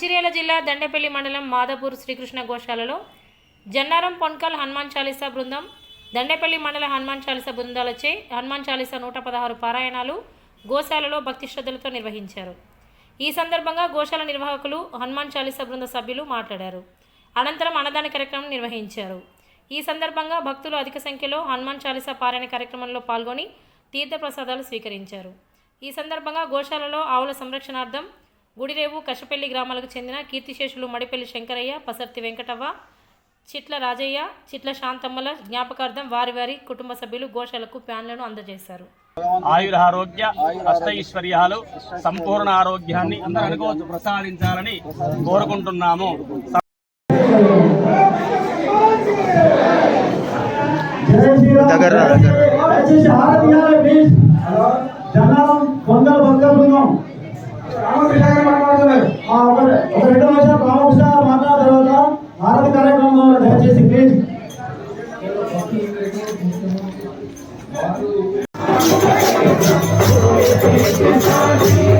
మంచిర్యాల జిల్లా దండపల్లి మండలం మాదాపూర్ శ్రీకృష్ణ గోశాలలో జన్నారం పొన్కల్ హనుమాన్ చాలీసా బృందం దండపల్లి మండల హనుమాన్ చాలీసా బృందాలచే హనుమాన్ చాలీసా నూట పదహారు పారాయణాలు గోశాలలో భక్తి శ్రద్ధలతో నిర్వహించారు. ఈ సందర్భంగా గోశాల నిర్వాహకులు హనుమాన్ చాలీసా బృంద సభ్యులు మాట్లాడారు. అనంతరం అన్నదాన కార్యక్రమం నిర్వహించారు. ఈ సందర్భంగా భక్తులు అధిక సంఖ్యలో హనుమాన్ చాలీసా పారాయణ కార్యక్రమంలో పాల్గొని తీర్థప్రసాదాలు స్వీకరించారు. ఈ సందర్భంగా గోశాలలో ఆవుల సంరక్షణార్థం గుడిరేవు కషపల్లి గ్రామాలకు చెందిన కీర్తిశేషులు మడిపల్లి శంకరయ్య పసర్తి వెంకటవ్వ చిట్ల రాజయ్య చిట్ల శాంతమ్మల జ్ఞాపకార్థం వారి వారి కుటుంబ సభ్యులు గోశాలకు ప్యాన్లను అందజేశారు. ఆయురారోగ్య అష్టైశ్వర్యాలు సంపూర్ణ ఆరోగ్యాన్ని అందరికీ ప్రసాదించాలని కోరుకుంటున్నాము. దగ్గర. 你别着急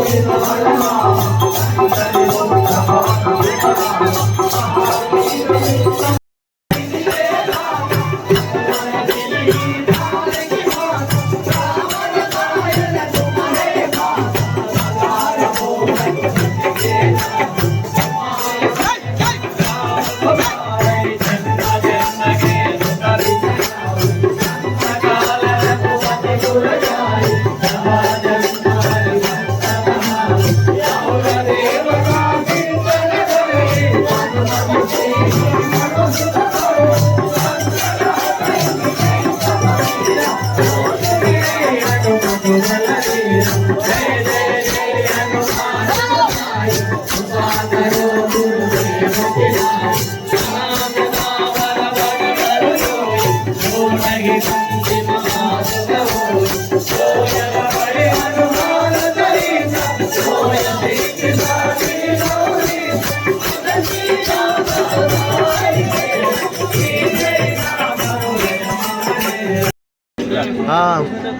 ありがとうござい。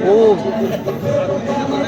ఓ ఆ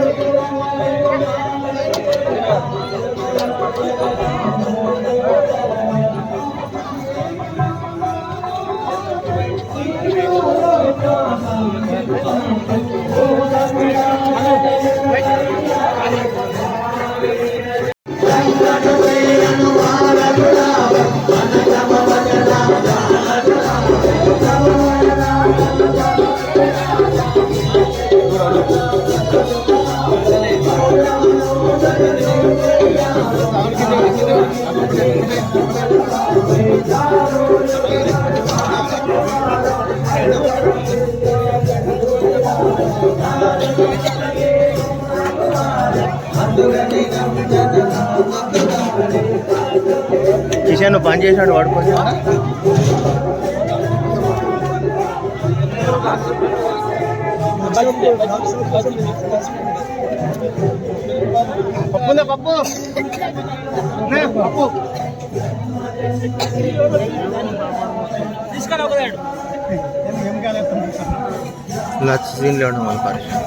నువ్వు పని చేసినాడు వాడుకోవచ్చు. పప్పు పప్పు? పప్పు. సీన్లో పరిశ్రమ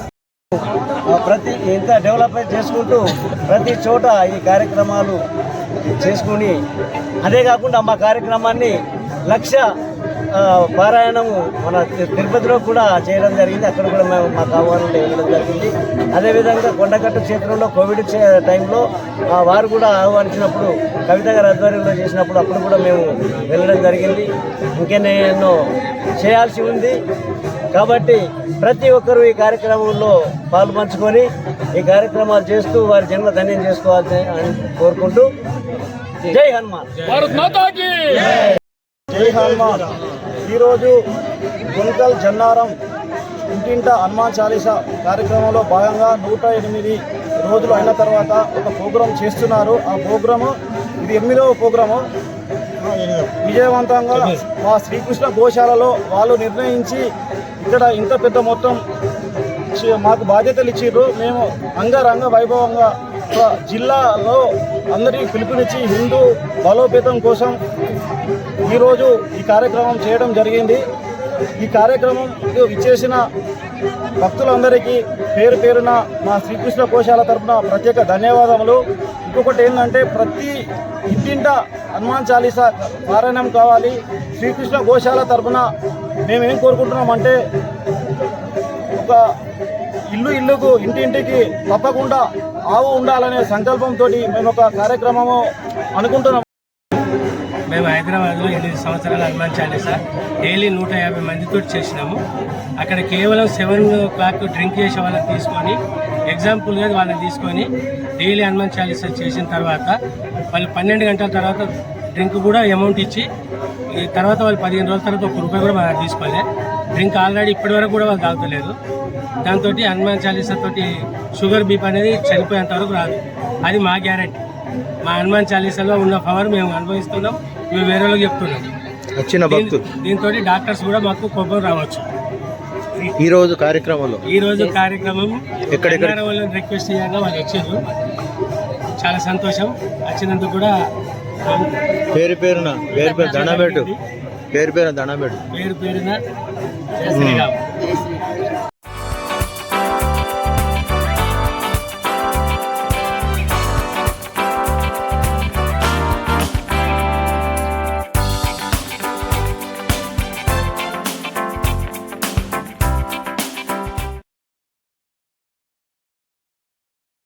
ప్రతి ఇంత డెవలప్మెంట్ చేసుకుంటూ ప్రతి చోట ఈ కార్యక్రమాలు చేసుకుని అదే కాకుండా మా కార్యక్రమాన్ని లక్ష ఆ, పారాయణము మన తిరుపతిలో కూడా చేయడం జరిగింది. అక్కడ కూడా మేము మా కావాలని వెళ్ళడం జరిగింది. అదేవిధంగా కొండగట్టు క్షేత్రంలో కోవిడ్ చే- టైంలో వారు కూడా ఆహ్వానించినప్పుడు కవిత గారి ఆధ్వర్యంలో చేసినప్పుడు అప్పుడు కూడా మేము వెళ్ళడం జరిగింది. ఇంకెన్నో చేయాల్సి ఉంది. కాబట్టి ప్రతి ఒక్కరూ ఈ కార్యక్రమంలో పాల్పంచుకొని ఈ కార్యక్రమాలు చేస్తూ వారి జన్మ ధన్యం చేసుకోవాలని అని కోరుకుంటూ జై హనుమాన్. జై హనుమాన్. ఈరోజు గుంటల్ జన్నారం ఇంటింట హనుమాన్ చాలీసా కార్యక్రమంలో భాగంగా నూట ఎనిమిది రోజులు అయిన తర్వాత ఒక ప్రోగ్రాం చేస్తున్నారు. ఆ ప్రోగ్రాము ఇది ఎనిమిదవ ప్రోగ్రాము. విజయవంతంగా మా శ్రీకృష్ణ గోశాలలో వాళ్ళు నిర్ణయించి ఇక్కడ ఇంత పెద్ద మొత్తం మాకు బాధ్యతలు ఇచ్చిర్రు. మేము అంగరంగ వైభవంగా ఒక జిల్లాలో అందరికీ పిలుపునిచ్చి హిందూ బలోపేతం కోసం ఈరోజు ఈ కార్యక్రమం చేయడం జరిగింది. ఈ కార్యక్రమం ఇచ్చేసిన భక్తులందరికీ పేరు పేరున మా శ్రీకృష్ణ కోశాల తరపున ప్రత్యేక ధన్యవాదములు. ఇంకొకటి ఏంటంటే ప్రతి ఇంటింట హనుమాన్ చాలీసా పారాయణం కావాలి. శ్రీకృష్ణ గోశాల తరపున మేమేం కోరుకుంటున్నామంటే ఒక ఇల్లు ఇల్లుకు ఇంటింటికి తప్పకుండా ఆవు ఉండాలనే సంకల్పంతో మేము ఒక కార్యక్రమము అనుకుంటున్నాం. మేము హైదరాబాద్లో ఎనిమిది సంవత్సరాలు హనుమాన్ చాలీసా. డైలీ నూట యాభై మందితో చేసినాము. అక్కడ కేవలం సెవెన్ క్లాక్ డ్రింక్ చేసే వాళ్ళని తీసుకొని ఎగ్జాంపుల్గా వాళ్ళని తీసుకొని డైలీ హనుమాన్ చాలీసా చేసిన తర్వాత వాళ్ళు పన్నెండు గంటల తర్వాత డ్రింక్ కూడా అమౌంట్ ఇచ్చి తర్వాత వాళ్ళు పదిహేను రోజుల తర్వాత ఒక రూపాయి కూడా మనం తీసుకోలే. డ్రింక్ ఆల్రెడీ ఇప్పటి వరకు కూడా వాళ్ళు తాగుతలేదు. దాంతో హనుమాన్ చాలీసా తోటి షుగర్ బీప్ అనేది చనిపోయేంత వరకు రాదు. అది మా గ్యారెంటీ. మా హనుమాన్ చాలీసాలో ఉన్న పవర్ మేము అనుభవిస్తున్నాం మేము వేరే వాళ్ళకి చెప్తున్నాం. వచ్చిన భక్తులు. దీంతో డాక్టర్స్ కూడా మాకు కోపం రావచ్చు. ఈ రోజు కార్యక్రమంలో? ఈ రోజు కార్యక్రమం ఎక్కడెక్కడ? రిక్వెస్ట్ చేయంగా వాళ్ళు వచ్చారు. చాలా సంతోషం. వచ్చినందుకు కూడా పేరు పేరున పేరు పేరు దండం పెట్టు పేరు పేరున దండం పెట్టు పేరు పేరున